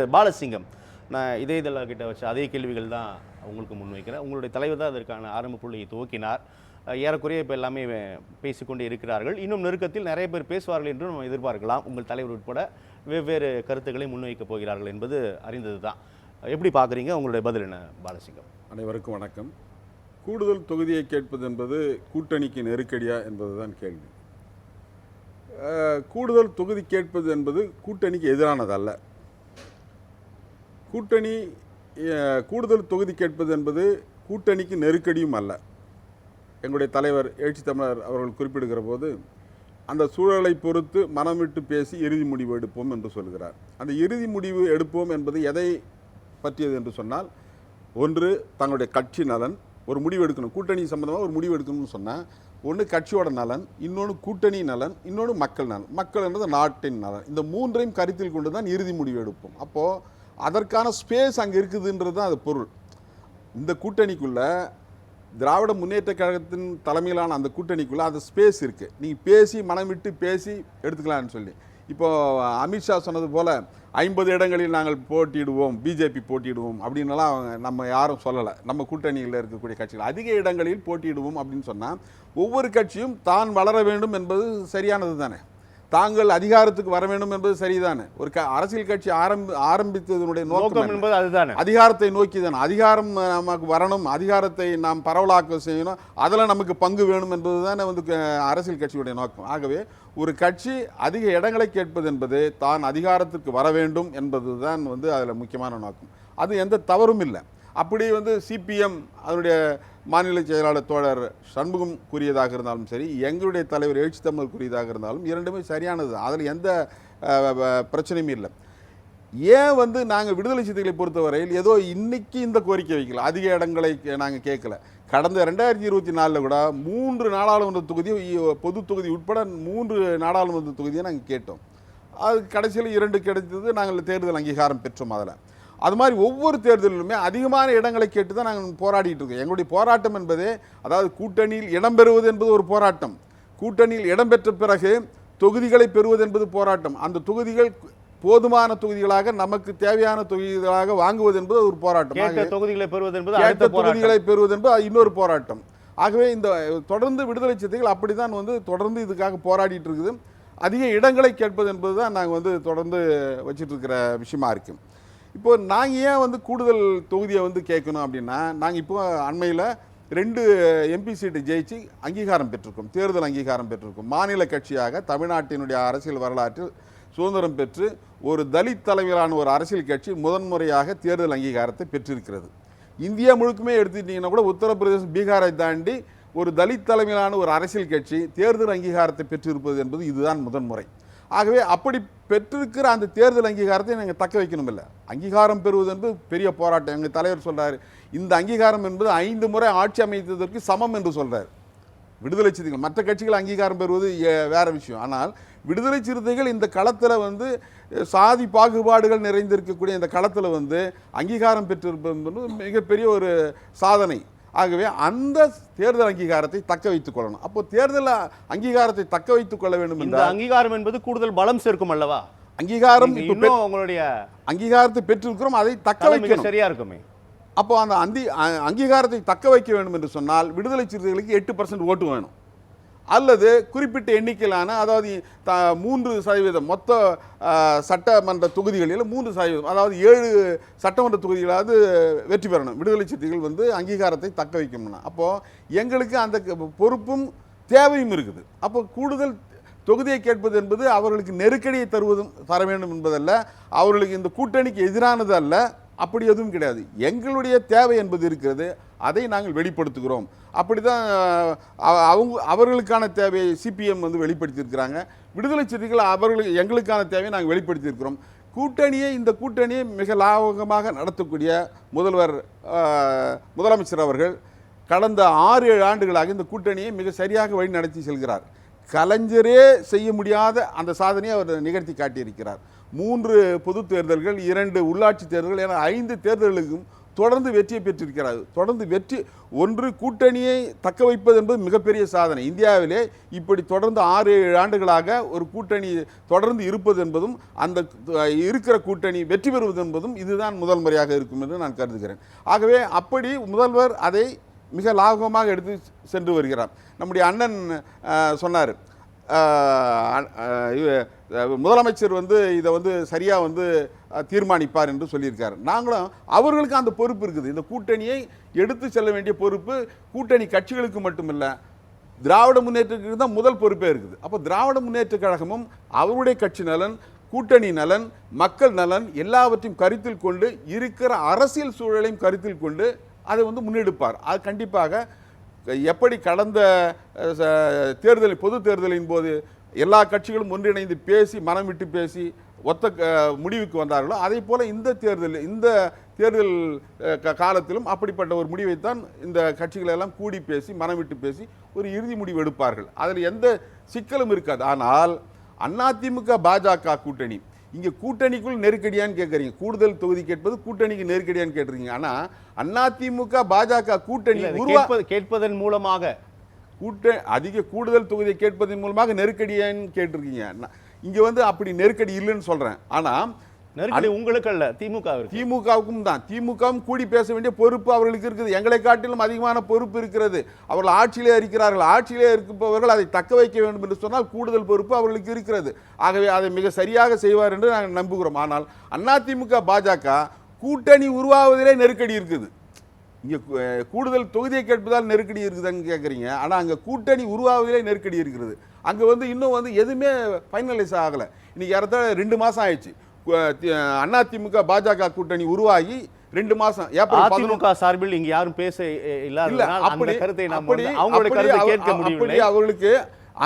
பாலசிங்கம். நான் இதே இதெல்லாம் கிட்ட வச்ச அதே கேள்விகள் தான் உங்களுக்கு முன்வைக்கிறேன் உங்களுடைய தலைவர் தான் அதற்கான ஆரம்ப புள்ளியை துவக்கினார். ஏறக்குறைய இப்போ எல்லாமே பேசிக்கொண்டே இருக்கிறார்கள். இன்னும் நெருக்கத்தில் நிறைய பேர் பேசுவார்கள் என்று நம்ம எதிர்பார்க்கலாம். உங்கள் தலைவர் உட்பட வெவ்வேறு கருத்துக்களை முன்வைக்கப் போகிறார்கள் என்பது அறிந்தது தான். எப்படி பார்க்குறீங்க? உங்களுடைய பதில் என்ன பாலசிங்கம்? அனைவருக்கும் வணக்கம். கூடுதல் தொகுதியை கேட்பது என்பது கூட்டணிக்கு நெருக்கடியா என்பதுதான் கேள்வி. கூடுதல் தொகுதி கேட்பது என்பது கூட்டணிக்கு எதிரானதல்ல. கூட்டணி கூடுதல் தொகுதி கேட்பது என்பது கூட்டணிக்கு நெருக்கடியும் அல்ல. எங்களுடைய தலைவர் எழுச்சி தமிழர் அவர்கள் குறிப்பிடுகிற போது அந்த சூழலை பொறுத்து மனம் விட்டு பேசி இறுதி முடிவு எடுப்போம் என்று சொல்கிறார். அந்த இறுதி முடிவு எடுப்போம் என்பது எதை பற்றியது என்று சொன்னால் ஒன்று தங்களுடைய கட்சி நலன் ஒரு முடிவு எடுக்கணும். கூட்டணி சம்பந்தமாக ஒரு முடிவு எடுக்கணும்னு சொன்னால் ஒன்று கட்சியோட நலன் இன்னொன்று கூட்டணி நலன் இன்னொன்று மக்கள் நலன். மக்கள் என்பது நாட்டின் நலன். இந்த மூன்றையும் கருத்தில் கொண்டு தான் இறுதி முடிவு எடுப்போம். அப்போது அதற்கான ஸ்பேஸ் அங்கே இருக்குதுன்றது தான் அது பொருள். இந்த கூட்டணிக்குள்ளே திராவிட முன்னேற்ற கழகத்தின் தலைமையிலான அந்த கூட்டணிக்குள்ளே அந்த ஸ்பேஸ் இருக்குது நீங்கள் பேசி மனம் விட்டு பேசி எடுத்துக்கலாம்னு சொல்லி. இப்போ அமித்ஷா சொன்னது போல் ஐம்பது இடங்களில் நாங்கள் போட்டியிடுவோம் பிஜேபி போட்டியிடுவோம் அப்படின்லாம் அவங்க நம்ம யாரும் சொல்லலை. நம்ம கூட்டணியில் இருக்கக்கூடிய கட்சிகள். அதிக இடங்களில் போட்டியிடுவோம் அப்படின்னு சொன்னால் ஒவ்வொரு கட்சியும் தான் வளர வேண்டும் என்பது சரியானது தானே தாங்கள் அதிகாரத்துக்கு வர வேண்டும் என்பது சரிதானே? ஒரு க அரசியல் கட்சி ஆரம்பி ஆரம்பித்ததனுடைய நோக்கம்? என்பது அதுதானே. அதிகாரத்தை நோக்கி தான்? அதிகாரம் நமக்கு வரணும் அதிகாரத்தை நாம் பரவலாக்க செய்யணும் அதில் நமக்கு பங்கு வேணும் என்பது தானே வந்து அரசியல் கட்சியுடைய நோக்கம். ஆகவே ஒரு கட்சி அதிக இடங்களை கேட்பது என்பது தான் அதிகாரத்திற்கு வர வேண்டும் என்பது தான் வந்து அதில் முக்கியமான நோக்கம். அது எந்த தவறும் இல்லை. அப்படி வந்து சிபிஎம் அதனுடைய மாநில செயலாளர் தோழர் சண்முகம் கூறியதாக இருந்தாலும் சரி எங்களுடைய தலைவர் எழுச்சி தமிழ் கூறியதாக இருந்தாலும் இரண்டுமே சரியானது. அதில் எந்த பிரச்சனையும் இல்லை. ஏன் வந்து நாங்கள் விடுதலை சிறுத்தைகளை பொறுத்தவரையில் ஏதோ இன்னைக்கு இந்த கோரிக்கை வைக்கல. அதிக இடங்களை நாங்கள் கேட்கல. கடந்த ரெண்டாயிரத்தி இருபத்தி நாலில் கூட மூன்று நாடாளுமன்ற தொகுதி பொது தொகுதி உட்பட மூன்று நாடாளுமன்ற தொகுதியை நாங்கள் கேட்டோம். அது கடைசியில் இரண்டு கிடைத்தது. நாங்கள் தேர்தல் அங்கீகாரம் பெற்றோம் அதில். அது மாதிரி ஒவ்வொரு தேர்தலிலுமே அதிகமான இடங்களை கேட்டு தான் நாங்கள் போராடிட்டு இருக்கோம். எங்களுடைய போராட்டம் என்பதே அதாவது கூட்டணியில் இடம்பெறுவது என்பது ஒரு போராட்டம். கூட்டணியில் இடம்பெற்ற பிறகு தொகுதிகளை பெறுவது என்பது போராட்டம். அந்த தொகுதிகள் போதுமான தொகுதிகளாக நமக்கு தேவையான தொகுதிகளாக வாங்குவது என்பது ஒரு போராட்டம். தொகுதிகளை பெறுவது என்பது அடுத்த தொகுதிகளை பெறுவது என்பது இன்னொரு போராட்டம். ஆகவே இந்த தொடர்ந்து விடுதலை சிறுத்தைகள் அப்படித்தான் வந்து தொடர்ந்து இதுக்காக போராடிட்டு இருக்குது. அதிக இடங்களை கேட்பது என்பது தான் நாங்கள் வந்து தொடர்ந்து வச்சிட்டு இருக்கிற விஷயமா இருக்கு. இப்போ நாங்கள் ஏன் வந்து கூடுதல் தொகுதியை வந்து கேட்கணும் அப்படின்னா நாங்கள் இப்போ அண்மையில் ரெண்டு எம்பி சீட்டு ஜெயிச்சு அங்கீகாரம் பெற்றிருக்கோம். தேர்தல் அங்கீகாரம் பெற்றிருக்கோம். மாநில கட்சியாக தமிழ்நாட்டினுடைய அரசியல் வரலாற்றில் சுதந்திரம் பெற்று ஒரு தலித் தலைமையிலான ஒரு அரசியல் கட்சி முதன்முறையாக தேர்தல் அங்கீகாரத்தை பெற்றிருக்கிறது. இந்தியா முழுக்குமே எடுத்துக்கிட்டிங்கன்னா கூட உத்தரப்பிரதேசம் பீகாரை தாண்டி ஒரு தலித் தலைமையிலான ஒரு அரசியல் கட்சி தேர்தல் அங்கீகாரத்தை பெற்றிருப்பது என்பது இதுதான் முதன்முறை. ஆகவே அப்படி பெற்றிருக்கிற அந்த தேர்தல் அங்கீகாரத்தை நாங்கள் தக்க வைக்கணும் இல்லை அங்கீகாரம் பெறுவது என்பது பெரிய போராட்டம். எங்கள் தலைவர் சொல்கிறார் இந்த அங்கீகாரம் என்பது ஐந்து முறை ஆட்சி அமைத்ததற்கு சமம் என்று சொல்கிறார் விடுதலை சிறுத்தைகள் மற்ற கட்சிகள் அங்கீகாரம் பெறுவது வேறு விஷயம். ஆனால் விடுதலை சிறுத்தைகள் இந்த களத்தில் வந்து சாதி பாகுபாடுகள் நிறைந்திருக்கக்கூடிய இந்த களத்தில் வந்து அங்கீகாரம் பெற்றிருப்பது என்பது மிகப்பெரிய ஒரு சாதனை. ஆகவே அந்த தேர்தல் அங்கீகாரத்தை தக்க வைத்துக் கொள்ளணும். அப்போ தேர்தல் அங்கீகாரத்தை தக்க வைத்துக் கொள்ள வேண்டும் இந்த அங்கீகாரம் என்பது கூடுதல் பலம் சேர்க்கும் அல்லவா? அங்கீகாரம் இன்னும் உங்களுடைய அங்கீகாரத்தை பெற்றிருக்கிறோம் அதை தக்க வைக்கணும். சரியா இருக்குமே. அப்போ அந்த அந்தி அங்கீகாரத்தை தக்க வைக்க வேண்டும் என்று சொன்னால் விடுதலை சிறுத்தைகளுக்கு எட்டு பர்சன்ட் ஓட்டு வேணும். அல்லது குறிப்பிட்ட எண்ணிக்கையிலான அதாவது த மூன்று சதவீதம் மொத்த சட்டமன்ற தொகுதிகளில் மூன்று சதவீதம் அதாவது ஏழு சட்டமன்ற தொகுதிகளாவது வெற்றி பெறணும். விடுதலை சிறுத்தைகள் வந்து அங்கீகாரத்தை தக்க வைக்கணும்னா. அப்போது எங்களுக்கு அந்த பொறுப்பும் தேவையும் இருக்குது. அப்போ கூடுதல் தொகுதியை கேட்பது என்பது அவர்களுக்கு நெருக்கடியை தருவதும் தர வேண்டும் என்பதல்ல. அவர்களுக்கு இந்த கூட்டணிக்கு எதிரானது அல்ல. அப்படி எதுவும் கிடையாது. எங்களுடைய தேவை என்பது இருக்கிறது. அதை நாங்கள் வெளிப்படுத்துகிறோம். அப்படிதான் தான் அவங்க அவர்களுக்கான தேவையை சிபிஎம் வந்து வெளிப்படுத்தியிருக்கிறாங்க. விடுதலை சிறுத்தைகள் அவர்களுக்கு எங்களுக்கான தேவையை நாங்கள் வெளிப்படுத்தியிருக்கிறோம். கூட்டணியை இந்த கூட்டணியை மிக லாபகமாக நடத்தக்கூடிய முதல்வர் முதலமைச்சர் அவர்கள் கடந்த ஆறு ஏழு ஆண்டுகளாக இந்த கூட்டணியை மிக சரியாக வழி நடத்தி செல்கிறார். கலைஞரே செய்ய முடியாத அந்த சாதனையை அவர் நிகழ்த்தி காட்டியிருக்கிறார். மூன்று பொது தேர்தல்கள் இரண்டு உள்ளாட்சி தேர்தல்கள் என ஐந்து தேர்தல்களுக்கும் தொடர்ந்து வெற்றியை பெற்றிருக்கிறது தொடர்ந்து வெற்றி ஒன்று கூட்டணியை தக்க வைப்பது என்பது மிகப்பெரிய சாதனை. இந்தியாவிலே இப்படி தொடர்ந்து ஆறு ஏழு ஆண்டுகளாக ஒரு கூட்டணி தொடர்ந்து இருப்பது என்பதும் அந்த இருக்கிற கூட்டணி வெற்றி பெறுவது என்பதும் இதுதான் முதல் முறையாக இருக்கும் என்று நான் கருதுகிறேன். ஆகவே அப்படி முதல்வர் அதை மிக லாபகமாக எடுத்து சென்று வருகிறார். நம்முடைய அண்ணன் சொன்னார் முதலமைச்சர் வந்து இதை வந்து சரியாக வந்து தீர்மானிப்பார் என்று சொல்லியிருக்கார். நாங்களும் அவர்களுக்கு அந்த பொறுப்பு இருக்குது. இந்த கூட்டணியை எடுத்து செல்ல வேண்டிய பொறுப்பு கூட்டணி கட்சிகளுக்கு மட்டுமில்லை திராவிட முன்னேற்றத்துக்கு தான் முதல் பொறுப்பே இருக்குது. அப்போ திராவிட முன்னேற்ற கழகமும் அவருடைய கட்சி நலன் கூட்டணி நலன் மக்கள் நலன் எல்லாவற்றையும் கருத்தில் கொண்டு இருக்கிற அரசியல் சூழலையும் கருத்தில் கொண்டு அதை வந்து முன்னெடுப்பார். அது கண்டிப்பாக எப்படி கடந்த ச- தேர்தல் பொது தேர்தலின் போது எல்லா கட்சிகளும் ஒன்றிணைந்து பேசி மனம் விட்டு பேசி ஒத்த முடிவுக்கு வந்தார்களோ அதே போல் இந்த தேர்தல் இந்த தேர்தல் காலத்திலும் அப்படிப்பட்ட ஒரு முடிவைத்தான் இந்த கட்சிகள் எல்லாம் கூடி பேசி மனம் விட்டு பேசி ஒரு இறுதி முடிவு எடுப்பார்கள். அதில் எந்த சிக்கலும் இருக்காது. ஆனால் அதிமுக பாஜக கூட்டணி இங்க கூட்டணிக்குள் நெருக்கடியான்னு கேட்குறீங்க கூடுதல் தொகுதி கேட்பது கூட்டணிக்கு நெருக்கடியான்னு கேட்டுறீங்க ஆனா அதிமுக பாஜக கூட்டணி இல்ல, இது உருவா கேட்பது கேட்பதன் மூலமாக. கூட்ட அதிக கூடுதல் தொகுதியை கேட்பதன் மூலமாக நெருக்கடியான்னு கேட்டிருக்கீங்க. இங்க வந்து அப்படி நெருக்கடி இல்லைன்னு சொல்றேன். ஆனா நெருக்கடி உங்களுக்கு அல்ல திமுக திமுகவுக்கும் தான். திமுகவும் கூடி பேச வேண்டிய பொறுப்பு அவர்களுக்கு இருக்குது. எங்களை காட்டிலும் அதிகமான பொறுப்பு இருக்கிறது. அவர்கள் ஆட்சியிலே இருக்கிறார்கள். ஆட்சியிலே இருப்பவர்கள் அதை தக்க வைக்க வேண்டும் என்று சொன்னால் கூடுதல் பொறுப்பு அவர்களுக்கு இருக்கிறது. ஆகவே அதை மிக சரியாக செய்வார் என்று நாங்கள் நம்புகிறோம். ஆனால் அதிமுக பாஜக கூட்டணி உருவாவதிலே நெருக்கடி இருக்குது. இங்கே கூடுதல் தொகுதியை கேட்பதால் நெருக்கடி இருக்குதுன்னு கேட்குறீங்க ஆனால் அங்கே கூட்டணி உருவாவதிலே நெருக்கடி இருக்கிறது அங்கே வந்து இன்னும் வந்து எதுவுமே ஃபைனலைஸ் ஆகலை. இன்னைக்கு ஏறத்தாழ ரெண்டு மாதம் ஆயிடுச்சு. அதிமுக பாஜக கூட்டணி உருவாகி ரெண்டு மாசம் ஏப்ரல் அதிமுக சார்பில் இங்க யாரும் பேச அஹ், இல்ல இல்லாததால் அந்த அப்படி கருத்தை நாம் அவங்களுடைய கருத்தை கேட்க முடியவில்லை. அவர்களுக்கு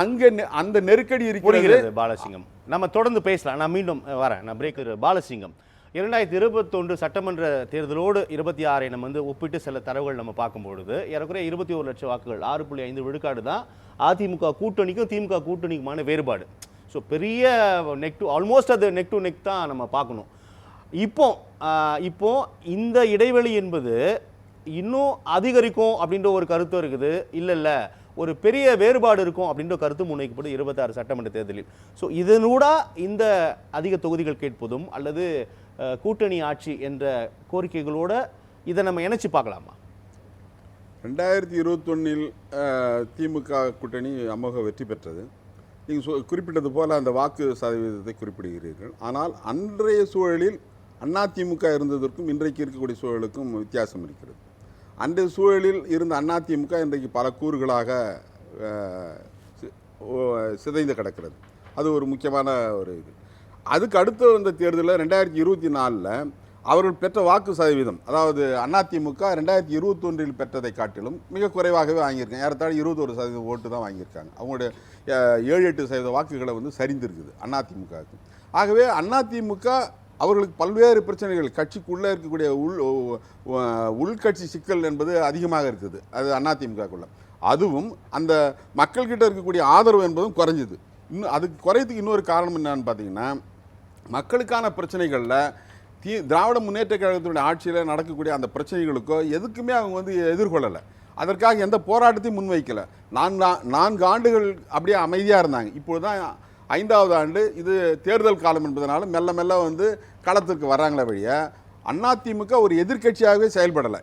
அங்க அந்த நெருக்கடி இருக்கிறது பாலசிங்கம். நம்ம தொடர்ந்து பேசலாம். நான் மீண்டும் வரேன். நான் பிரேக் பாலசிங்கம் இரண்டாயிரத்தி இருபத்தொன்று சட்டமன்ற தேர்தலோடு இருபத்தி ஆறை நம்ம வந்து ஒப்பிட்டு சில தரவுகள் நம்ம பார்க்கும்பொழுது ஏறக்குறைய இருபத்தி ஒரு லட்சம் வாக்குகள் ஆறு புள்ளி ஐந்து விழுக்காடு தான் அதிமுக கூட்டணிக்கும் திமுக கூட்டணிக்குமான வேறுபாடு. ஸோ பெரிய நெக் டு ஆல்மோஸ்ட் அது நெக் டு நெக் தான் நம்ம பார்க்கணும். இப்போ இப்போ இந்த இடைவெளி என்பது இன்னும் அதிகரிக்கும் அப்படின்ற ஒரு கருத்து இருக்குது. இல்லை இல்லை. ஒரு பெரிய வேறுபாடு இருக்கும் அப்படின்ற கருத்து முன்வைக்கப்படும் இருபத்தாறு சட்டமன்ற தேர்தலில். ஸோ இதனூட இந்த அதிக தொகுதிகள் கேட்பதும் அல்லது கூட்டணி ஆட்சி என்ற கோரிக்கைகளோட இதை நம்ம இணைச்சி பார்க்கலாமா? ரெண்டாயிரத்தி இருபத்தொன்னில் திமுக கூட்டணி அமோக வெற்றி பெற்றது. நீங்கள் சொ குறிப்பிட்டது போல் அந்த வாக்கு சதவீதத்தை குறிப்பிடுகிறீர்கள். ஆனால் அன்றைய சூழலில் அதிமுக இருந்ததற்கும் இன்றைக்கு இருக்கக்கூடிய சூழலுக்கும் வித்தியாசம் இருக்கிறது. அன்றைய சூழலில் இருந்த அதிமுக இன்றைக்கு பல கூறுகளாக சிதைந்து கிடக்கிறது. அது ஒரு முக்கியமான ஒரு இது. அதுக்கு அடுத்து வந்த தேர்தலில் ரெண்டாயிரத்தி இருபத்தி நாலில் அவர்கள் பெற்ற வாக்கு சதவீதம் அதாவது அதிமுக ரெண்டாயிரத்தி இருபத்தொன்றில் பெற்றதை காட்டிலும் மிக குறைவாகவே வாங்கியிருக்காங்க. ஏறத்தாழ இருபத்தொரு சதவீதம் ஓட்டு தான் வாங்கியிருக்காங்க. அவங்களுடைய ஏழு எட்டு சதவீத வாக்குகளை வந்து சரிந்திருக்குது அதிமுகவுக்கு. ஆகவே அதிமுக அவர்களுக்கு பல்வேறு பிரச்சனைகள் கட்சிக்குள்ளே இருக்கக்கூடிய உள் உள்கட்சி சிக்கல் என்பது அதிகமாக இருக்குது. அது அதிமுகக்குள்ள. அதுவும் அந்த மக்கள்கிட்ட இருக்கக்கூடிய ஆதரவு என்பதும் குறைஞ்சிது. இன்னும் அதுக்கு குறையத்துக்கு இன்னொரு காரணம் என்னன்னு பார்த்தீங்கன்னா மக்களுக்கான பிரச்சனைகளில் தி திராவிட முன்னேற்ற கழகத்தினுடைய ஆட்சியில் நடக்கக்கூடிய அந்த பிரச்சனைகளுக்கோ எதுக்குமே அவங்க வந்து எதிர்கொள்ளலை. அதற்காக எந்த போராட்டத்தையும் முன்வைக்கல. நான்கு நான்கு ஆண்டுகள் அப்படியே அமைதியாக இருந்தாங்க. இப்பொழுது தான் ஐந்தாவது ஆண்டு இது தேர்தல் காலம் என்பதனால மெல்ல மெல்ல வந்து களத்திற்கு வர்றாங்களே வழிய அதிமுக ஒரு எதிர்க்கட்சியாகவே செயல்படலை.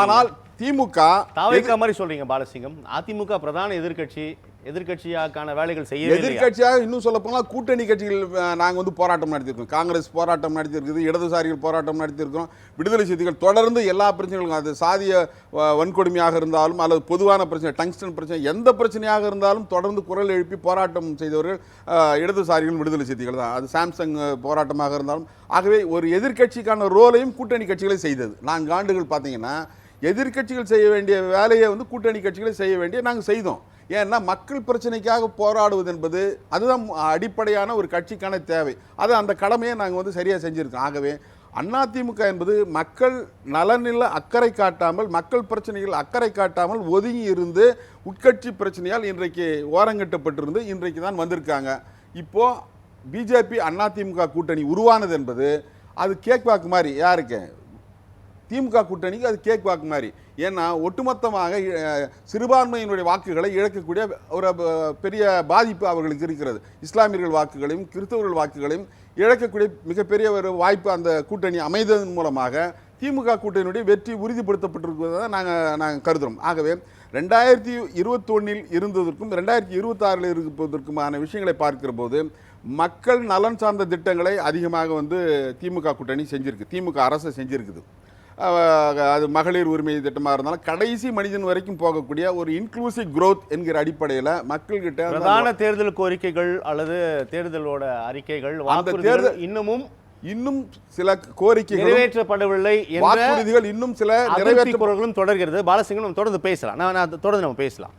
ஆனால் திமுக தாவைக்கா மாதிரி சொல்றீங்க பாலசிங்கம். அதிமுக பிரதான எதிர்க்கட்சி எதிர்கட்சியாக்கான வேலைகள் செய்ய எதிர்கட்சியாக எதிர்க்கட்சியாக இன்னும் சொல்ல போனால் கூட்டணி கட்சிகள் நாங்கள் வந்து போராட்டம் நடத்தியிருக்கோம். காங்கிரஸ் போராட்டம் நடத்தியிருக்குது இடதுசாரிகள் போராட்டம் நடத்தியிருக்கிறோம். விடுதலை செய்திகள் தொடர்ந்து எல்லா பிரச்சனைகளுக்கும் அது சாதிய வன்கொடுமையாக இருந்தாலும் அல்லது பொதுவான பிரச்சனை டங்ஸ்டன் பிரச்சனை எந்த பிரச்சனையாக இருந்தாலும் தொடர்ந்து குரல் எழுப்பி போராட்டம் செய்தவர்கள் இடதுசாரிகள் விடுதலை செய்திகள் தான். அது சாம்சங் போராட்டமாக இருந்தாலும். ஆகவே ஒரு எதிர்க்கட்சிக்கான ரோலையும் கூட்டணி கட்சிகளை செய்தது. நான்கு ஆண்டுகள் பார்த்தீங்கன்னா எதிர்க்கட்சிகள் செய்ய வேண்டிய வேலையை வந்து கூட்டணி கட்சிகளை செய்ய வேண்டிய நாங்கள் செய்தோம். ஏன்னா மக்கள் பிரச்சனைக்காக போராடுவது என்பது அதுதான் அடிப்படையான ஒரு கட்சிக்கான தேவை. அது அந்த கடமையை நாங்கள் வந்து சரியாக செஞ்சுருக்கோம். ஆகவே அதிமுக என்பது மக்கள் நலனில் அக்கறை காட்டாமல் மக்கள் பிரச்சனைகள் அக்கறை காட்டாமல் ஒதுங்கி இருந்து உட்கட்சி பிரச்சனையால் இன்றைக்கு ஓரங்கட்டப்பட்டிருந்து இன்றைக்கு தான் வந்திருக்காங்க. இப்போ பிஜேபி அதிமுக கூட்டணி உருவானது என்பது அது கேக் வாக்கு மாதிரி யாருக்கு? திமுக கூட்டணிக்கு அது கேக் வாக்கு மாதிரி. ஏன்னா ஒட்டுமொத்தமாக சிறுபான்மையினுடைய வாக்குகளை இழக்கக்கூடிய ஒரு பெரிய பாதிப்பு அவர்களுக்கு இருக்கிறது. இஸ்லாமியர்கள் வாக்குகளையும் கிறிஸ்தவர்கள் வாக்குகளையும் இழக்கக்கூடிய மிகப்பெரிய ஒரு வாய்ப்பு அந்த கூட்டணி அமைந்ததன் மூலமாக திமுக கூட்டணியுடைய வெற்றி உறுதிப்படுத்தப்பட்டிருக்கிறதா நாங்கள் நாங்கள் கருதுகிறோம் ஆகவே ரெண்டாயிரத்தி இருபத்தொன்னில் இருந்ததற்கும் ரெண்டாயிரத்தி இருபத்தாறில் இருப்பதற்குமான விஷயங்களை பார்க்கிற போது மக்கள் நலன் சார்ந்த திட்டங்களை அதிகமாக வந்து திமுக கூட்டணி செஞ்சிருக்கு. திமுக அரசு செஞ்சிருக்குது. அது மகளிர் உரிமை திட்டமாக இருந்தாலும் கடைசி மனிதன் வரைக்கும் போகக்கூடிய ஒரு இன்க்ளூசிவ் growth என்கிற அடிப்படையில் மக்கள்கிட்ட பிரதான தேர்தல் கோரிக்கைகள் அல்லது தேர்தலோட அறிக்கைகள் அந்த தேர்தல் இன்னமும் இன்னும் சில கோரிக்கைகள் நிறைவேற்றப்படவில்லை என்ற வாக்குறுதிகள் இன்னும் சில அதிருப்தி நிறைவேற்ற குரல்களும் தொடர்கிறது. பாலசிங்கம் நம்ம தொடர்ந்து பேசலாம். நான் தொடர்ந்து நம்ம பேசலாம்.